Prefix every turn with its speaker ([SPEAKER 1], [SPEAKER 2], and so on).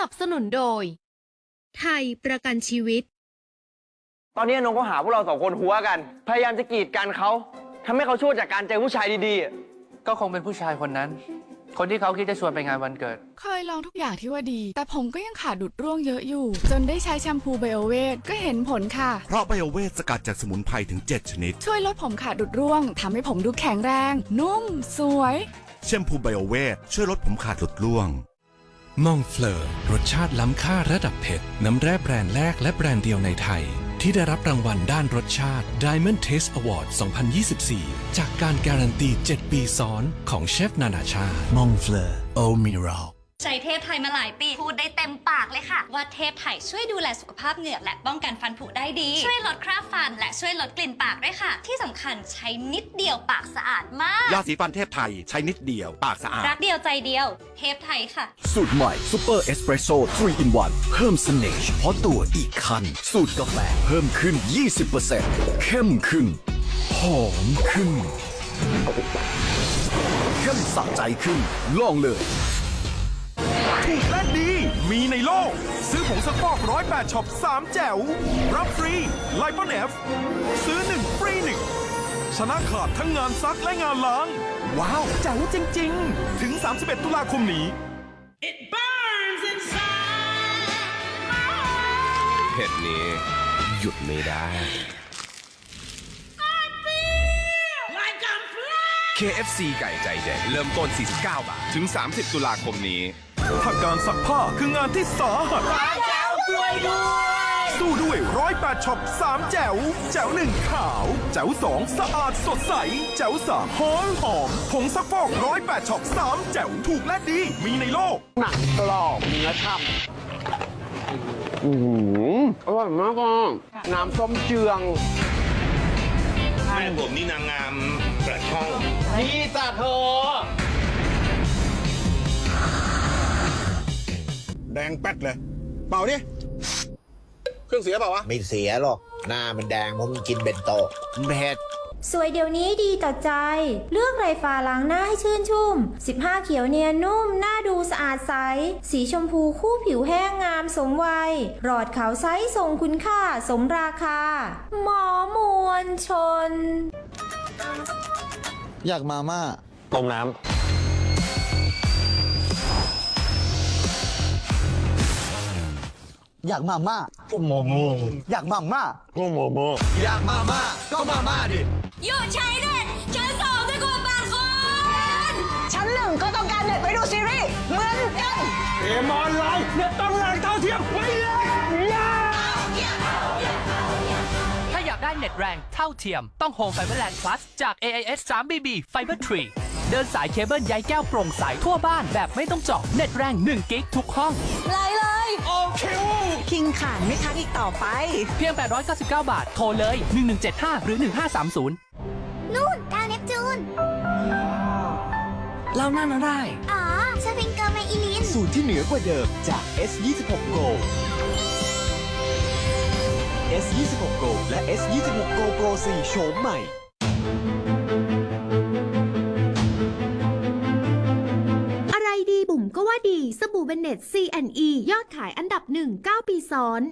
[SPEAKER 1] นับสนุนโดย ไทยประกันชีวิต
[SPEAKER 2] ตอนนี้นงก็หาพวกเราสองคนหัวกัน พยายามจะกีดกันเขาทำให้เขาช่วยจากการเจอผู้ชายดีๆอะ
[SPEAKER 3] ก็คงเป็นผู้ชายคนนั้น คนที่เขาคิดจะชวนไปงานวันเกิด
[SPEAKER 4] เคยลองทุกอย่างที่ว่าดี แต่ผมก็ยังขาดดุดร่วงเยอะอยู่ จนได้ใช้แชมพูไบโอเวทก็เห็นผลค่ะ
[SPEAKER 5] เพราะไบโอเวทสกัดจากสมุนไพรถึง 7 ชนิด
[SPEAKER 4] ช่วยลดผมขาดดุดร่วงทำให้ผมดูแข็งแรง นุ่ม สวย
[SPEAKER 5] แชมพูไบโอเวทช่วยลดผมขาดหลุดร่วง
[SPEAKER 6] มองเฟลอร์รสชาติล้ำค่าระดับเผ็ด น้ำแร่แบรนด์แรกและแบรนด์เดียวในไทย ที่ได้รับรางวัลด้านรสชาติ Diamond Taste Award 2024 จากการการันตี 7 ปีซ้อนของเชฟนานาชาติ
[SPEAKER 5] มองเฟลอร์โอมิรัล
[SPEAKER 7] ใช้เทพไทยมาหลายปี พูดได้เต็มปากเลยค่ะ ว่าเทพไทยช่วยดูแลสุขภาพเหงือกและป้องกันฟันผุได้ดี ช่วยลดคราบฟัน และช่วยลดกลิ่นปากด้วยค่ะ ที่สำคัญใช้นิดเดียวปากสะอาดมาก
[SPEAKER 5] ยาสีฟันเทพไทยใช้นิดเดียวปากสะอาด
[SPEAKER 7] รักเดียวใจเดียว เทพไทยค่ะ
[SPEAKER 8] สูตรใหม่ซูเปอร์เอสเปรสโซ่3 in 1เพิ่มเสน่ห์เฉพาะตัวอีกคัน สูตรกาแฟเพิ่มขึ้น 20%เข้มขึ้น หอมขึ้น เข้มสะใจขึ้น ลองเลย
[SPEAKER 9] ถูกและดี มีในโลกซื้อ ผงซักฟอกร้อยแปดช็อปสามแจ๋ว รับฟรีไลปอนเอฟซื้อหนึ่งฟรีหนึ่งชนะขาดทั้งงานซักและงานล้าง ว้าวเจ๋งจริง ๆ ถึง 31 ตุลาคมนี้
[SPEAKER 8] เผ็ดนี้ หยุดไม่ได้ KFC ไก่ใจแดงเริ่มต้น 49 บาท ถึง 30 ตุลาคมนี้
[SPEAKER 9] ถ้าการซักผ้าคืองานที่สาหัสสู้ด้วยร้อยแปดช็อปสามแจ๋วแจ๋วหนึ่งขาว แจ๋วสองสะอาดสดใส แจ๋วสามหอมหอมผงซักฟอกร้อยแปดช็อปสามแจ๋วถูกและดี มีในโลก
[SPEAKER 2] หนังกรอบเนื้อช่ำอืออร่อยมากอะน้ำส้มเจือง
[SPEAKER 10] แม่ผมนี่นางงามกระช่อง
[SPEAKER 2] นี่จ้ะเธอ
[SPEAKER 11] ดงแป๊ดเลย เปล่าดิเครื่องเสียเปล่าวะ
[SPEAKER 12] ไม่เสียหรอก หน้ามันแดงเพราะมันกินเบนโตะ
[SPEAKER 5] เผ็ด
[SPEAKER 13] สวยเดี๋ยวนี้ดีต่อใจ เลือกไรฟ้าล้างหน้าให้ชื่นชุ่ม 15 เขียวเนียนนุ่ม หน้าดูสะอาดใส สีชมพูคู่ผิวแห้งงามสมวัย หลอดขาวไซส์ทรงคุณค่า สมราคา หมอมวลชน
[SPEAKER 12] อยากมาม่า
[SPEAKER 2] ต้มน้
[SPEAKER 12] อยากมาม่า
[SPEAKER 10] ก็โมโม
[SPEAKER 12] อยากมาม่า
[SPEAKER 10] ก็โมโม
[SPEAKER 12] อยากมาม่าก็มาม่าดิ
[SPEAKER 7] อยู่ใช้เด็ดชั้นสองด้วยกูปากคน
[SPEAKER 13] ชั้นหนึ่งก็ต้องการเด็ดไปดูซีรีส์เหมือนกัน
[SPEAKER 9] เอมออนไลน์เนี่ยต้องแรงเท่าเทียมไปเลย
[SPEAKER 3] ถ้าอยากได้เน็ตแรงเท่าเทียม ต้อง Home Fiberland Plus จาก AIS 3BB Fiber 3เดินสายเคเบิลใยแก้วโปร่งใสทั่วบ้านแบบไม่ต้องเจาะเน็ตแรง 1 กิกทุกห้อง
[SPEAKER 13] เลยเลย
[SPEAKER 9] โอเค
[SPEAKER 13] คิงขานไม่พักอีกต่อไป
[SPEAKER 3] เพียง 899 บาท โทรเลย 1175 หรือ 1530
[SPEAKER 7] นู่นดาวเนปจูน
[SPEAKER 3] เรานั่นอะไร
[SPEAKER 7] อ๋อสปริงเกอร์ไมอิลิน
[SPEAKER 8] สูตรที่เหนือกว่าเดิมจาก S26 Go S26 Go และ S26 Go Pro 4โฉมใหม่
[SPEAKER 1] ดีบุ๋มก็ว่าดี สบู่เบนเนต C&E ยอดขายอันดับหนึ่ง9ปีซ้อน